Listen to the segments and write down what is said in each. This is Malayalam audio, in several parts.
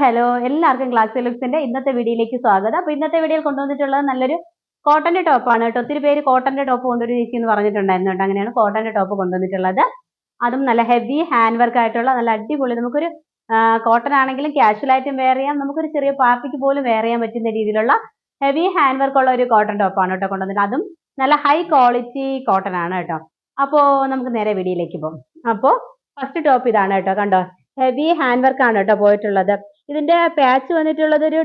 ഹലോ എല്ലാവർക്കും ക്ലാസ് ലുക്സിന്റെ ഇന്നത്തെ വീഡിയോയിലേക്ക് സ്വാഗതം. അപ്പൊ ഇന്നത്തെ വീഡിയോയിൽ കൊണ്ടുവന്നിട്ടുള്ളത് നല്ലൊരു കോട്ടന്റെ ടോപ്പാണ് കേട്ടോ. ഒത്തിരി പേര് കോട്ടന്റെ ടോപ്പ് കൊണ്ടൊരു ചേച്ചി എന്ന് പറഞ്ഞിട്ടുണ്ടായിരുന്നു കേട്ടോ. അങ്ങനെയാണ് കോട്ടന്റെ ടോപ്പ് കൊണ്ടുവന്നിട്ടുള്ളത്. അതും നല്ല ഹെവി ഹാൻഡ് വർക്ക് ആയിട്ടുള്ള നല്ല അടിപൊളി നമുക്കൊരു കോട്ടൺ ആണെങ്കിലും കാഷ്വൽ ആയിട്ടും വെയർ ചെയ്യാം. നമുക്കൊരു ചെറിയ പാർട്ടിക്ക് പോലും വെയർ ചെയ്യാൻ പറ്റുന്ന രീതിയിലുള്ള ഹെവി ഹാൻഡ് വർക്ക് ഉള്ള ഒരു കോട്ടൺ ടോപ്പാണ് കേട്ടോ കൊണ്ടുവന്നിട്ട്. അതും നല്ല ഹൈ ക്വാളിറ്റി കോട്ടൺ ആണ് കേട്ടോ. അപ്പോ നമുക്ക് നേരെ വീഡിയോയിലേക്ക് പോകും. അപ്പോൾ ഫസ്റ്റ് ടോപ്പ് ഇതാണ് കേട്ടോ. കണ്ടോ? ഹെവി ഹാൻഡ് വർക്ക് ആണ് കേട്ടോ പോയിട്ടുള്ളത്. ഇതിന്റെ പാച്ച് വന്നിട്ടുള്ളത് ഒരു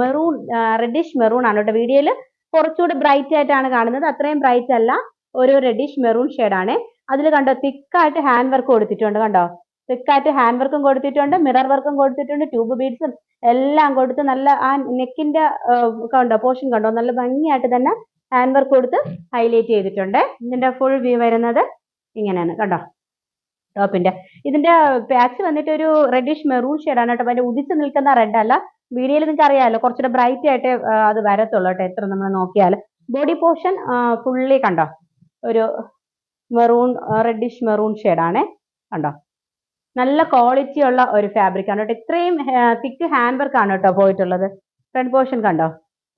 മെറൂൺ റെഡിഷ് മെറൂൺ ആണ് കേട്ടോ. വീഡിയോയിൽ കുറച്ചുകൂടി ബ്രൈറ്റ് ആയിട്ടാണ് കാണുന്നത്. അത്രയും ബ്രൈറ്റ് അല്ല. ഒരു റെഡിഷ് മെറൂൺ ആണ്. അതിൽ കണ്ടോ തിക്കായിട്ട് ഹാൻഡ് വർക്ക് കൊടുത്തിട്ടുണ്ട് കണ്ടോ? തിക്കായിട്ട് ഹാൻഡ് വർക്കും കൊടുത്തിട്ടുണ്ട് മിറർ വർക്കും കൊടുത്തിട്ടുണ്ട് ട്യൂബ് ബീഡ്സും എല്ലാം കൊടുത്ത് നല്ല ആ നെക്കിന്റെ കണ്ടോ പോർഷൻ കണ്ടോ? നല്ല ഭംഗിയായിട്ട് തന്നെ ഹാൻഡ് വർക്ക് കൊടുത്ത് ഹൈലൈറ്റ് ചെയ്തിട്ടുണ്ട്. ഇതിന്റെ ഫുൾ വ്യൂ വരുന്നത് ഇങ്ങനെയാണ് കണ്ടോ? ടോപ്പിന്റെ ഇതിന്റെ പാച്ച് വന്നിട്ട് ഒരു റെഡിഷ് മെറൂൺ ആണ് കേട്ടോ. അതിന്റെ ഉദിച്ച് നിൽക്കുന്ന റെഡ് അല്ല. വീഡിയോയിൽ നിങ്ങൾക്ക് അറിയാമല്ലോ കുറച്ചുകൂടെ ബ്രൈറ്റ് ആയിട്ട് അത് വരത്തുള്ളൂ കേട്ടോ എത്ര നമ്മൾ നോക്കിയാൽ ബോഡി പോർഷൻ ഫുള്ളി കണ്ടോ? ഒരു മെറൂൺ റെഡിഷ് മെറൂൺ ഷെയ്ഡാണേ കണ്ടോ? നല്ല ക്വാളിറ്റി ഉള്ള ഒരു ഫാബ്രിക് ആണ് കേട്ടോ. ഇത്രയും തിക്ക് ഹാൻഡ് വർക്ക് ആണ് കേട്ടോ പോയിട്ടുള്ളത്. ഫ്രണ്ട് പോർഷൻ കണ്ടോ?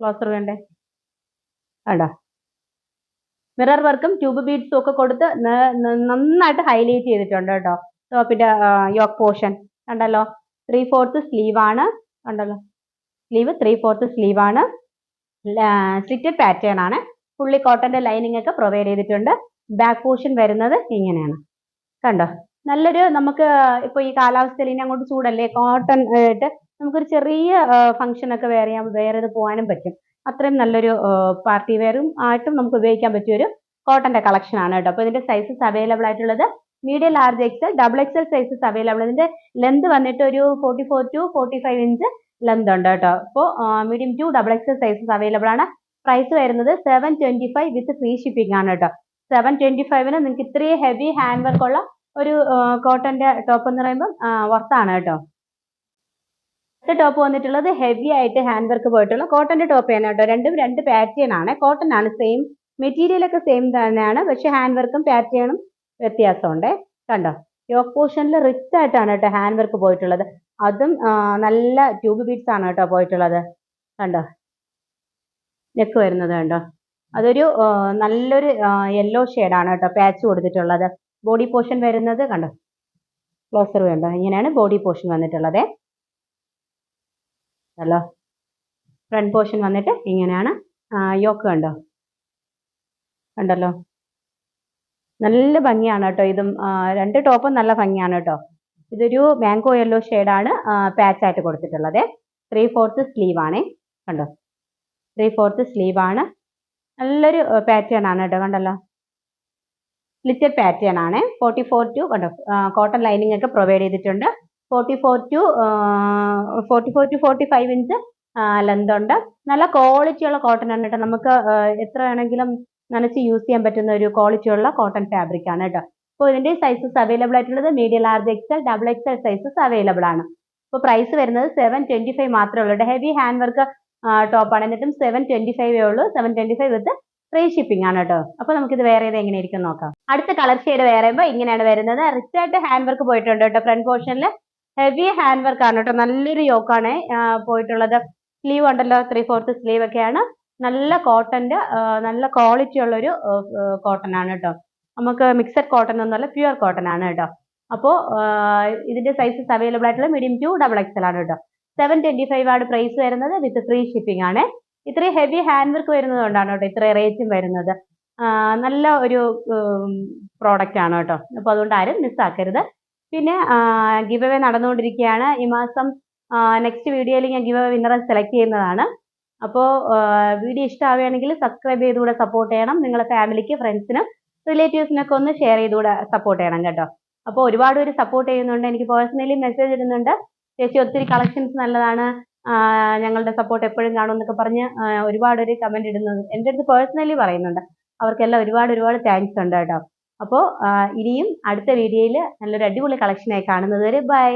ക്ലോസർ വേണ്ടേ? കണ്ടോ? മിറർ വർക്കും ട്യൂബ് ബീഡ്സും ഒക്കെ കൊടുത്ത് നന്നായിട്ട് ഹൈലൈറ്റ് ചെയ്തിട്ടുണ്ട് കേട്ടോ. ടോപ്പിന്റെ യോക്ക് പോർഷൻ കണ്ടല്ലോ? ത്രീ ഫോർത്ത് സ്ലീവ് ആണ്. കണ്ടല്ലോ? സ്ലീവ് ത്രീ ഫോർത്ത് സ്ലീവ് ആണ് സ്ലിറ്റഡ് പാറ്റേൺ ആണ്. ഫുള്ളി കോട്ടന്റെ ലൈനിങ് ഒക്കെ പ്രൊവൈഡ് ചെയ്തിട്ടുണ്ട്. ബാക്ക് പോർഷൻ വരുന്നത് ഇങ്ങനെയാണ്. കണ്ടോ? നല്ലൊരു നമുക്ക് ഇപ്പൊ ഈ കാലാവസ്ഥയിൽ ഇനി അങ്ങോട്ട് ചൂടല്ലേ? കോട്ടൺ ആയിട്ട് നമുക്കൊരു ചെറിയ ഫംഗ്ഷൻ ഒക്കെ വേറെ വേറെ പോകാനും പറ്റും. അത്രയും നല്ലൊരു പാർട്ടി വെയറും ആയിട്ടും നമുക്ക് ഉപയോഗിക്കാൻ പറ്റിയ ഒരു കോട്ടന്റെ കളക്ഷൻ ആണ് കേട്ടോ. അപ്പോൾ ഇതിന്റെ സൈസസ് അവൈലബിൾ ആയിട്ടുള്ളത് medium large XL double XL sizes available ഇതിന്റെ ലെന്ത് വന്നിട്ട് ഒരു forty four to forty five inch length ഉണ്ട് കേട്ടോ അപ്പോൾ medium to double XL sizes available ആണ്. പ്രൈസ് വരുന്നത് seven twenty five with free shipping ആണ് കേട്ടോ. സെവൻ ട്വന്റി ഫൈവിന് നിങ്ങൾക്ക് ഇത്രയും ഹെവി ഹാൻഡ് വർക്ക് ഉള്ള ഒരു കോട്ടന്റെ ടോപ്പ് എന്ന് പറയുമ്പോൾ വർത്താണ് കേട്ടോ. അടുത്ത ടോപ്പ് വന്നിട്ടുള്ളത് ഹെവി ആയിട്ട് ഹാൻഡ് വർക്ക് പോയിട്ടുള്ള കോട്ടന്റെ ടോപ്പ് ആണ് കേട്ടോ. രണ്ടും രണ്ട് പാറ്റേൺ ആണ്. കോട്ടൺ ആണ് സെയിം മെറ്റീരിയൽ ഒക്കെ സെയിം തന്നെയാണ്. പക്ഷെ ഹാൻഡ് വർക്കും പാറ്റേണും വ്യത്യാസമുണ്ട്. കണ്ടോ? യോക്ക് പോർഷനിൽ റിച്ച് ആയിട്ടാണ് കേട്ടോ ഹാൻഡ് വർക്ക് പോയിട്ടുള്ളത്. അതും നല്ല ട്യൂബ് ബീഡ്സ് ആണ് കേട്ടോ പോയിട്ടുള്ളത്. കണ്ടോ? നെക്ക് വരുന്നത് കണ്ടോ? അതൊരു നല്ലൊരു യെല്ലോ ആണ് കേട്ടോ പാച്ച് കൊടുത്തിട്ടുള്ളത്. ബോഡി പോർഷൻ വരുന്നത് കണ്ടോ? ക്ലോസർ വേണ്ട. ഇങ്ങനെയാണ് ബോഡി പോർഷൻ വന്നിട്ടുള്ളത്. ഹലോ ഫ്രണ്ട് പോർഷൻ വന്നിട്ട് ഇങ്ങനെയാണ്. യോക്ക് കണ്ടോ? കണ്ടല്ലോ? നല്ല ഭംഗിയാണ് കേട്ടോ ഇതും. രണ്ട് ടോപ്പും നല്ല ഭംഗിയാണ് കേട്ടോ. ഇതൊരു മാംഗോ യെല്ലോ ഷെയ്ഡാണ് പാച്ച് ആയിട്ട് കൊടുത്തിട്ടുള്ളത്. ത്രീ ഫോർത്ത് സ്ലീവ് ആണ്. കണ്ടോ? ത്രീ ഫോർത്ത് സ്ലീവ് ആണ്. നല്ലൊരു പാറ്റേൺ ആണ് കേട്ടോ കണ്ടല്ലോ? സ്ലിറ്റഡ് പാറ്റേൺ ആണ്. ഫോർട്ടി ഫോർ ടു കണ്ടോ കോട്ടൺ ലൈനിങ് ഒക്കെ പ്രൊവൈഡ് ചെയ്തിട്ടുണ്ട്. Forty four to forty four to forty five inch length ഉണ്ട്. നല്ല ക്വാളിറ്റി ഉള്ള കോട്ടൺ ആണ് കേട്ടോ നമുക്ക് എത്ര വേണമെങ്കിലും നനച്ച് യൂസ് ചെയ്യാൻ പറ്റുന്ന ഒരു ക്വാളിറ്റിയുള്ള കോട്ടൺ ഫാബ്രിക് ആണ് കേട്ടോ അപ്പോൾ ഇതിന്റെ സൈസസ് അവൈലബിൾ ആയിട്ടുള്ളത് medium large XL double XL sizes available ആണ്. അപ്പോൾ പ്രൈസ് വരുന്നത് സെവൻ ട്വന്റി ഫൈവ് മാത്രമേ ഉള്ളൂ ഹെവി ഹാൻഡ് വർക്ക് ടോപ്പാണ് എന്നിട്ടും സെവൻ ട്വന്റി ഫൈവ് ഉള്ളൂ. Seven twenty five with free shipping ആണ് കേട്ടോ അപ്പോൾ നമുക്കിത് വേറെ ഏത് എങ്ങനെയായിരിക്കും നോക്കാം. അടുത്ത കളർ ഷെയ്ഡ് വേറെ ഇങ്ങനെയാണ് വരുന്നത്. റിച്ച് ആയിട്ട് ഹാൻഡ് വർക്ക് പോയിട്ടുണ്ട് കേട്ടോ ഫ്രണ്ട് പോർഷനിൽ ഹെവി ഹാൻഡ് വർക്ക് ആണ് കേട്ടോ. നല്ലൊരു യോക്കാണ് പോയിട്ടുള്ളത്. സ്ലീവ് ഉണ്ടല്ലോ ത്രീ ഫോർത്ത് സ്ലീവ് ഒക്കെയാണ്. നല്ല കോട്ടന്റെ നല്ല ക്വാളിറ്റി ഉള്ളൊരു കോട്ടൺ ആണ് കേട്ടോ. നമുക്ക് മിക്സഡ് കോട്ടൺ ഒന്നുമല്ല പ്യുവർ കോട്ടൺ ആണ് കേട്ടോ. അപ്പോൾ ഇതിന്റെ സൈസസ് അവൈലബിൾ ആയിട്ടുള്ള മീഡിയം ടു ഡബിൾ എക്സൽ ആണ് കേട്ടോ. സെവൻ ട്വന്റി ഫൈവ് ആണ് പ്രൈസ് വരുന്നത് വിത്ത് ഫ്രീ ഷിപ്പിംഗ് ആണ്. ഇത്രയും ഹെവി ഹാൻഡ് വർക്ക് വരുന്നത് കൊണ്ടാണ് കേട്ടോ ഇത്ര റേറ്റും വരുന്നത്. നല്ല ഒരു പ്രോഡക്റ്റ് ആണ് കേട്ടോ. അപ്പോൾ അതുകൊണ്ട് ആരും മിസ്സാക്കരുത് പിന്നെ ഗിവ് അവേ നടന്നുകൊണ്ടിരിക്കുകയാണ്. ഈ മാസം നെക്സ്റ്റ് വീഡിയോയിൽ ഞാൻ ഗിവ് അവേ വിന്നറെ സെലക്ട് ചെയ്യുന്നതാണ്. അപ്പോൾ വീഡിയോ ഇഷ്ടമാവുകയാണെങ്കിൽ സബ്സ്ക്രൈബ് ചെയ്തുകൂടെ സപ്പോർട്ട് ചെയ്യണം. നിങ്ങളുടെ ഫാമിലിക്ക് ഫ്രണ്ട്സിനും റിലേറ്റീവ്സിനൊക്കെ ഒന്ന് ഷെയർ ചെയ്തുകൂടെ സപ്പോർട്ട് ചെയ്യണം കേട്ടോ. അപ്പോൾ ഒരുപാട് പേര് സപ്പോർട്ട് ചെയ്യുന്നുണ്ട്. എനിക്ക് പേഴ്സണലി മെസ്സേജ് ഇടുന്നുണ്ട്. ചേച്ചി ഒത്തിരി കളക്ഷൻസ് നല്ലതാണ്. ഞങ്ങളുടെ സപ്പോർട്ട് എപ്പോഴും കാണും എന്നൊക്കെ പറഞ്ഞ് ഒരുപാട് പേര് കമന്റ് ഇടുന്നുണ്ട്. എന്റെ അടുത്ത് പേഴ്സണലി പറയുന്നുണ്ട്. അവർക്കെല്ലാം ഒരുപാട് ഒരുപാട് താങ്ക്സ് ഉണ്ട് കേട്ടോ. അപ്പോൾ ഇനിയും അടുത്ത വീഡിയോയിൽ നല്ലൊരു അടിപൊളി കളക്ഷനായി കാണുന്നത് വരെ ബൈ